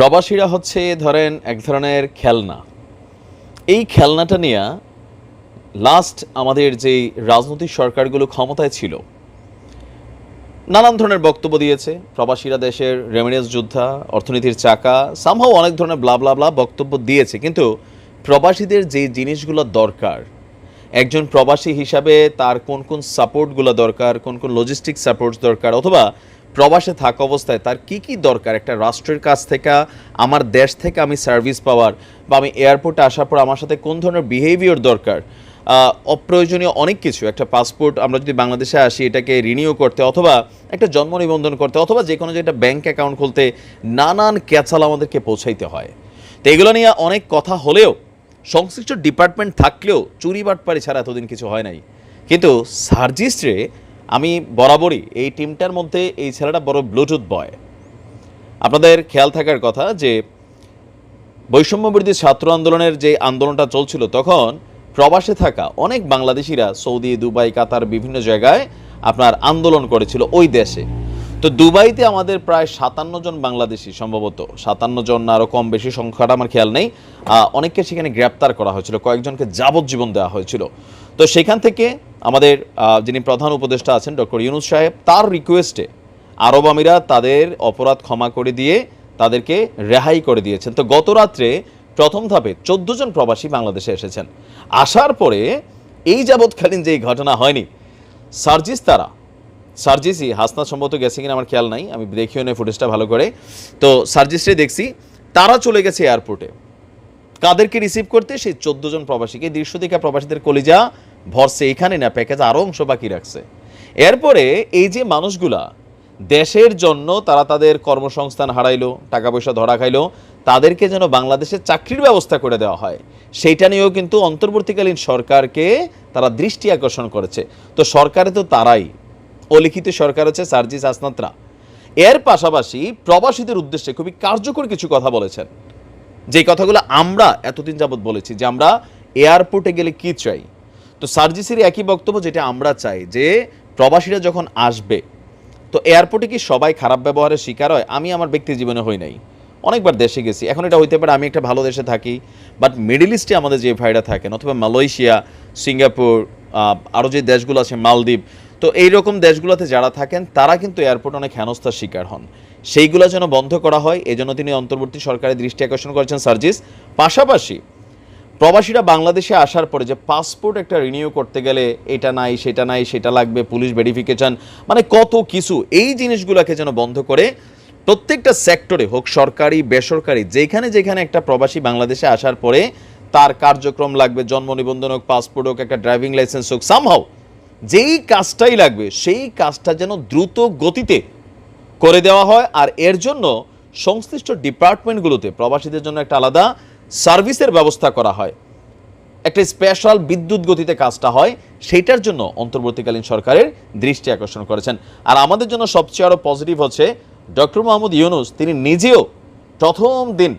প্রবাসীরা হচ্ছে, ধরেন, এক ধরনের খেলনা। এই খেলনাটা নিয়ে লাস্ট আমাদের যেই রাজনৈতিক সরকারগুলো ক্ষমতায় ছিল, নানান ধরনের বক্তব্য দিয়েছে। প্রবাসীরা দেশের রেমিডেন্স যোদ্ধা, অর্থনীতির চাকা সামহাও অনেক ধরনের ব্লা ব্লা ব্লা বক্তব্য দিয়েছে। কিন্তু প্রবাসীদের যে জিনিসগুলো দরকার, একজন প্রবাসী হিসাবে তার কোন কোন সাপোর্টগুলো দরকার, কোন কোন লজিস্টিক সাপোর্ট দরকার, অথবা প্রবাসে থাকা অবস্থায় তার কি কি দরকার? একটা রাষ্ট্রের কাছ থেকে, আমার দেশ থেকে আমি সার্ভিস পাওয়ার বা আমি এয়ারপোর্টে আসার পর আমার সাথে কোন ধরনের বিহেভিয়ার দরকার? অপ্রয়োজনীয় অনেক কিছু, একটা পাসপোর্ট আমরা যদি বাংলাদেশে আসি, এটাকে রিনিউ করতে অথবা একটা জন্ম নিবন্ধন করতে অথবা যে কোনো যে একটা ব্যাংক অ্যাকাউন্ট খুলতে নানান ক্যাচাল আমাদেরকে পৌঁছাইতে হয়। তো এগুলো নিয়ে অনেক কথা হলেও, সংশ্লিষ্ট ডিপার্টমেন্ট থাকলেও চুরি বাটপারি ছাড়া এতদিন কিছু হয় নাই। কিন্তু সার্জিস্ট্রে আমি বরাবরই এই টিমটার মধ্যে এই ছেলেটা বড় ব্লুটুথ বয় আপনাদের খেয়াল থাকার কথা যে, বৈষম্যবিরোধী ছাত্র আন্দোলনের যে আন্দোলনটা চলছিল তখন প্রবাসে থাকা অনেক বাংলাদেশিরা সৌদি, দুবাই, কাতার বিভিন্ন জায়গায় আপনার আন্দোলন করেছিল ওই দেশে। তো দুবাইতে আমাদের প্রায় সাতান্ন জন বাংলাদেশি সম্ভবত, সাতান্ন জন আরও কম বেশি সংখ্যাটা আমার খেয়াল নেই। অনেককে সেখানে গ্রেপ্তার করা হয়েছিল, কয়েকজনকে যাবজ্জীবন দেওয়া হয়েছিল। তো সেখান থেকে আমাদের যিনি প্রধান উপদেষ্টা আছেন, ডক্টর ইউনুস সাহেব, তার রিকোয়েস্টে আরব আমিরা তাদের অপরাধ ক্ষমা করে দিয়ে তাদেরকে রেহাই করে দিয়েছেন। তো গত রাত্রে প্রথম ধাপে চোদ্দ জন প্রবাসী বাংলাদেশে এসেছেন। আসার পরে এই যাবৎকালীন যে ঘটনা হয়নি, সার্জিস তারা, সার্জিসই হাসনা সম্ভবত গেছে কিনা আমার খেয়াল নাই, আমি দেখিও নেই ফুটেজটা ভালো করে। তো সার্জিসরে দেখছি, তারা চলে গেছে এয়ারপোর্টে কাদেরকে রিসিভ করতে সেই চোদ্দ জন প্রবাসীকে দৃশ্য থেকে প্রবাসীদের কলিজা ভরসে এখানে না প্যাকেজ আরও অংশ বাকি রাখছে। এরপরে এই যে মানুষগুলা, দেশের জন্য তারা তাদের কর্মসংস্থান হারাইলো টাকা পয়সা ধরা খাইলো, তাদেরকে যেন বাংলাদেশে চাকরির ব্যবস্থা করে দেওয়া হয়, সেইটা নিয়েও কিন্তু অন্তর্বর্তীকালীন সরকারকে তারা দৃষ্টি আকর্ষণ করেছে। তো সরকারে তো তারাই। অলিখিত সরকার হচ্ছে সার্জিস আসনাত্রা। এর পাশাপাশি প্রবাসীদের উদ্দেশ্যে খুবই কার্যকর কিছু কথা বলেছেন। যে কথাগুলো আমরা এতদিন যাবৎ বলেছি যে আমরা এয়ারপোর্টে গেলে কি চাই? তো সার্জিসের একই বক্তব্য যেটা আমরা চাই, যে প্রবাসীরা যখন আসবে, তো এয়ারপোর্টে কি সবাই খারাপ ব্যবহারের শিকার হয়? আমি আমার ব্যক্তি জীবনে হই নাই। অনেকবার দেশে গেছি। এখন এটা হইতে পারে আমি একটা ভালো দেশে থাকি বাট মিডল ইস্টে আমাদের যে ভাইরা থাকেন, অথবা মালয়েশিয়া, সিঙ্গাপুর আরও যে দেশগুলো আছে, মালদ্বীপ, তো এই রকম দেশগুলোতে যারা থাকেন, তারা কিন্তু এয়ারপোর্ট অনেক হেনস্থার শিকার হন। সেইগুলো যেন বন্ধ করা হয়, এজন্য তিনি অন্তর্বর্তী সরকারের দৃষ্টি আকর্ষণ করেছেন সার্জিস। পাশাপাশি প্রবাসীরা বাংলাদেশে আসার পরে যে পাসপোর্ট একটা রিনিউ করতে গেলে এটা নাই, সেটা নাই, সেটা লাগবে পুলিশ ভেরিফিকেশন মানে কত কিছু, এই জিনিসগুলোকে যেন বন্ধ করে প্রত্যেকটা সেক্টরে হোক, সরকারি, বেসরকারি, যেখানে যেখানে একটা প্রবাসী বাংলাদেশে আসার পরে তার কার্যক্রম লাগবে, জন্ম নিবন্ধন হোক পাসপোর্ট হোক, একটা ড্রাইভিং লাইসেন্স হোক সামহাও যেই কাজটাই লাগবে, সেই কাজটা যেন দ্রুত গতিতে করে দেওয়া হয়। আর এর জন্য সংশ্লিষ্ট ডিপার্টমেন্টগুলোতে প্রবাসীদের জন্য একটা আলাদা সার্ভিসের ব্যবস্থা করা হয়। একটা স্পেশাল বিদ্যুৎ গতিতে কাজটা হয়, সেইটার জন্য অন্তর্বর্তীকালীন সরকারের দৃষ্টি আকর্ষণ করেছেন। আর আমাদের জন্য সবচেয়ে আরও পজিটিভ হচ্ছে, ডক্টর মোহাম্মদ ইউনুস, তিনি নিজেও প্রথম দিন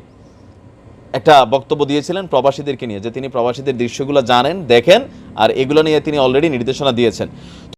একটা বক্তব্য দিয়েছিলেন প্রবাসীদেরকে নিয়ে, যে তিনি প্রবাসীদের দৃশ্যগুলো জানেন, দেখেন, আর এগুলো নিয়ে তিনি অলরেডি নির্দেশনা দিয়েছেন।